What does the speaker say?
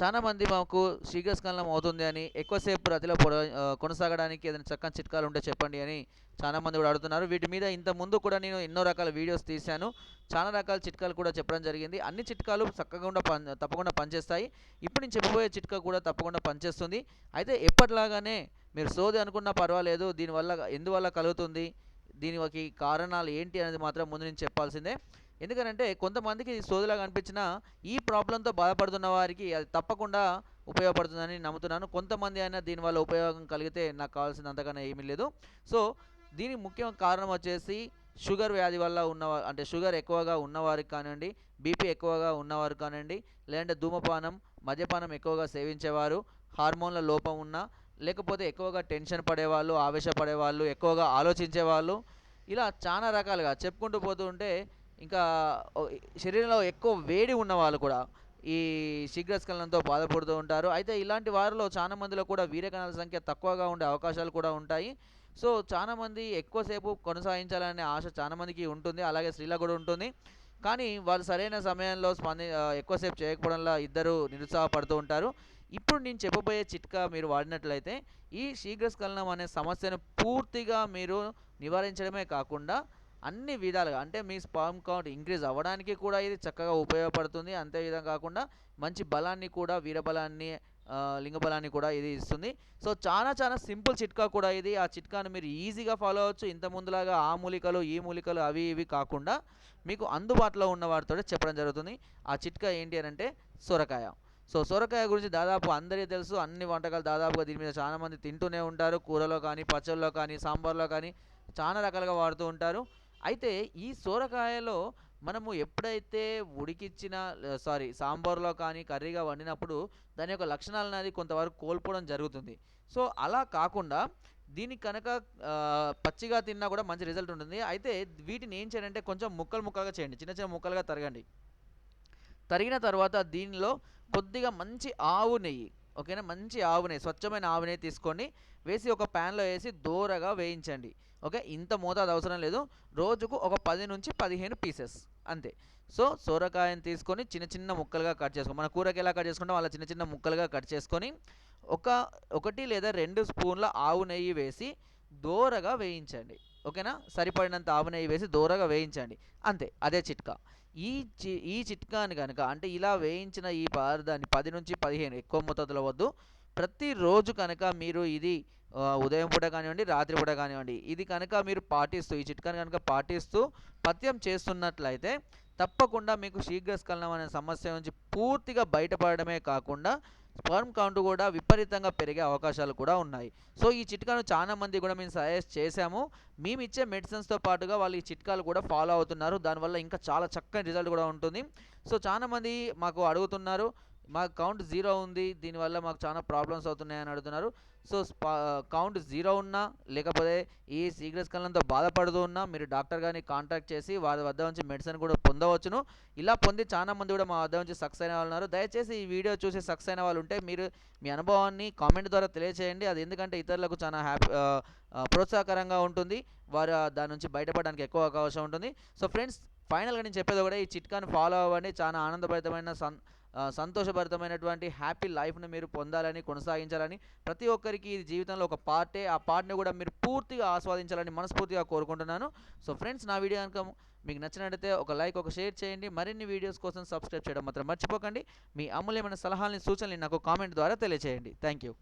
చాలా మంది మాకు శీఘ్రస్కలనం అవుతుంది అని ఎక్కువసేపు రతిలో పొడ కొనసాగడానికి ఏదైనా చక్కని చిట్కాలు ఉంటే చెప్పండి అని చాలా మంది కూడా అడుగుతున్నారు. వీటి మీద ఇంత ముందు కూడా నేను ఎన్నో రకాల వీడియోస్ తీశాను. చాలా రకాల చిట్కాలు కూడా చెప్పడం జరిగింది. అన్ని చిట్కాలు చక్కగా పని తప్పకుండా పనిచేస్తాయి. ఇప్పుడు నేను చెప్పబోయే చిట్కా కూడా తప్పకుండా పనిచేస్తుంది. అయితే ఎప్పటిలాగానే మీరు సోది అనుకున్నా పర్వాలేదు. దీనివల్ల ఎందువల్ల కలుగుతుంది? దీనికి కారణాలు ఏంటి అనేది మాత్రం ముందు నేను చెప్పాల్సిందే. ఎందుకనంటే కొంతమందికి సోదులాగా సోదిలాగా అనిపించిన ఈ ప్రాబ్లంతో బాధపడుతున్న వారికి అది తప్పకుండా ఉపయోగపడుతుందని నమ్ముతున్నాను. కొంతమంది అయినా దీనివల్ల ఉపయోగం కలిగితే నాకు కావాల్సింది అంతకన్నా ఏమీ లేదు. సో దీనికి ముఖ్య కారణం వచ్చేసి షుగర్ వ్యాధి వల్ల ఉన్న అంటే షుగర్ ఎక్కువగా ఉన్నవారికి కానివ్వండి బీపీ ఎక్కువగా ఉన్నవారు కానివ్వండి లేదంటే ధూమపానం మద్యపానం ఎక్కువగా సేవించేవారు హార్మోన్ల లోపం ఉన్న లేకపోతే ఎక్కువగా టెన్షన్ పడేవాళ్ళు ఆవేశపడేవాళ్ళు ఎక్కువగా ఆలోచించేవాళ్ళు ఇలా చాలా రకాలుగా చెప్పుకుంటూ పోతూ ఉంటే ఇంకా శరీరంలో ఎక్కువ వేడి ఉన్న వాళ్ళు కూడా ఈ శీఘ్రస్ఖలనంతో బాధపడుతూ ఉంటారు. అయితే ఇలాంటి వారిలో చాలా మందిలో కూడా వీర్యకణాల సంఖ్య తక్కువగా ఉండే అవకాశాలు కూడా ఉంటాయి. సో చాలా మంది ఎక్కువసేపు కొనసాగించాలనే ఆశ చాలా మందికి ఉంటుంది. అలాగే స్త్రీలకు కూడా ఉంటుంది. కానీ వాళ్ళు సరైన సమయంలో స్పంది ఎక్కువసేపు చేయకపోవడంలో ఇద్దరు నిరుత్సాహపడుతూ ఉంటారు. ఇప్పుడు నేను చెప్పబోయే చిట్కా మీరు వాడినట్లయితే ఈ శీఘ్రస్ఖలనం అనే సమస్యను పూర్తిగా మీరు నివారించడమే కాకుండా అన్ని విధాలుగా అంటే మీ స్పామ్ కౌంట్ ఇంక్రీజ్ అవ్వడానికి కూడా ఇది చక్కగా ఉపయోగపడుతుంది. అంతే విధంగా కాకుండా మంచి బలాన్ని కూడా వీరబలాన్ని లింగబలాన్ని కూడా ఇది ఇస్తుంది. సో చాలా చాలా సింపుల్ చిట్కా కూడా ఇది. ఆ చిట్కాను మీరు ఈజీగా ఫాలో అవ్వచ్చు. ఇంత ముందులాగా ఆ మూలికలు ఈ మూలికలు అవి ఇవి కాకుండా మీకు అందుబాటులో ఉన్న వాటితో చెప్పడం జరుగుతుంది. ఆ చిట్కా ఏంటి అని అంటే సొరకాయ. సో సొరకాయ గురించి దాదాపు అందరికీ తెలుసు. అన్ని వంటకాలు దాదాపుగా దీని మీద చాలామంది తింటూనే ఉంటారు. కూరలో కానీ పచ్చళ్ళలో కానీ సాంబార్లో కానీ చాలా రకాలుగా వాడుతూ ఉంటారు. అయితే ఈ సోరకాయలో మనము ఎప్పుడైతే ఉడికిచ్చిన సారీ సాంబార్లో కానీ కర్రీగా వండినప్పుడు దాని యొక్క లక్షణాలు అనేది కొంతవరకు కోల్పోవడం జరుగుతుంది. సో అలా కాకుండా దీనికి కనుక పచ్చిగా తిన్నా కూడా మంచి రిజల్ట్ ఉంటుంది. అయితే వీటిని ఏం చేయాలంటే కొంచెం ముక్కలు ముక్కలుగా చేయండి. చిన్న చిన్న ముక్కలుగా తరగండి. తరిగిన తర్వాత దీనిలో కొద్దిగా మంచి ఆవు నెయ్యి ఓకేనా? మంచి ఆవునే స్వచ్ఛమైన ఆవునే తీసుకొని వేసి ఒక ప్యాన్లో వేసి దూరగా వేయించండి. ఓకే? ఇంత మోతాదు అవసరం లేదు. రోజుకు ఒక పది నుంచి పదిహేను పీసెస్ అంతే. సో సోరకాయని తీసుకొని చిన్న చిన్న ముక్కలుగా కట్ చేసుకో మన కూరకి ఎలా కట్ చేసుకుంటాం అలా చిన్న చిన్న ముక్కలుగా కట్ చేసుకొని ఒక ఒకటి లేదా రెండు స్పూన్ల ఆవు నెయ్యి వేసి దోరగా వేయించండి. ఓకేనా? సరిపడినంత ఆవు నెయ్యి వేసి దోరగా వేయించండి. అంతే అదే చిట్కా. ఈ చి ఈ చిట్కాని కనుక అంటే ఇలా వేయించిన ఈ పదార్థాన్ని పది నుంచి పదిహేను ఎక్కువ మోతాదులో వద్దు. ప్రతిరోజు కనుక మీరు ఇది ఉదయం పూట కానివ్వండి రాత్రి పూట కానివ్వండి ఇది కనుక మీరు పాటిస్తూ ఈ చిట్కాని కనుక పాటిస్తూ పథ్యం చేస్తున్నట్లయితే తప్పకుండా మీకు శీఘ్రస్ఖలనం అనే సమస్య నుంచి పూర్తిగా బయటపడడమే కాకుండా స్పర్మ్ కౌంట్ కూడా విపరీతంగా పెరిగే అవకాశాలు కూడా ఉన్నాయి. సో ఈ చిట్కాను చాలా మంది కూడా మేము సజెస్ట్ చేశాము. మేము ఇచ్చే మెడిసిన్స్తో పాటుగా వాళ్ళు ఈ చిట్కాలు కూడా ఫాలో అవుతున్నారు. దానివల్ల ఇంకా చాలా చక్కని రిజల్ట్ కూడా ఉంటుంది. సో చాలామంది మాకు అడుగుతున్నారు. మా కౌంట్ జీరో ఉంది. దీనివల్ల మాకు చాలా ప్రాబ్లమ్స్ అవుతున్నాయని అడుగుతున్నారు. సో స్పా కౌంట్ జీరో ఉన్నా లేకపోతే ఈ శీఘ్రస్ఖలనంతో బాధపడుతూ ఉన్నా మీరు డాక్టర్ గారిని కాంటాక్ట్ చేసి వారి వద్ద నుంచి మెడిసిన్ కూడా పొందవచ్చును. ఇలా పొంది చాలా మంది కూడా మా వద్ద నుంచి సక్సెస్ అయిన వాళ్ళు ఉన్నారు. దయచేసి ఈ వీడియో చూసి సక్సెస్ అయిన వాళ్ళు ఉంటే మీరు మీ అనుభవాన్ని కామెంట్ ద్వారా తెలియచేయండి. అది ఎందుకంటే ఇతరులకు చాలా హ్యాపీ ప్రోత్సాహకరంగా ఉంటుంది. వారు దాని నుంచి బయటపడడానికి ఎక్కువ అవకాశం ఉంటుంది. సో ఫ్రెండ్స్ ఫైనల్గా నేను చెప్పేది కూడా ఈ చిట్కాను ఫాలో అవ్వండి. చాలా ఆనందభరితమైన సన్ సంతోషభరితమైనటువంటి హ్యాపీ లైఫ్ని మీరు పొందాలని కొనసాగించాలని ప్రతి ఒక్కరికి ఇది జీవితంలో ఒక పార్టే. ఆ పార్ట్ని కూడా మీరు పూర్తిగా ఆస్వాదించాలని మనస్ఫూర్తిగా కోరుకుంటున్నాను. సో ఫ్రెండ్స్ నా వీడియో కనుక మీకు నచ్చినట్లయితే ఒక లైక్ ఒక షేర్ చేయండి. మరిన్ని వీడియోస్ కోసం సబ్స్క్రైబ్ చేయడం మాత్రం మర్చిపోకండి. మీ అమూల్యమైన సలహాలని సూచనలు నాకు కామెంట్ ద్వారా తెలియజేయండి థ్యాంక్ యూ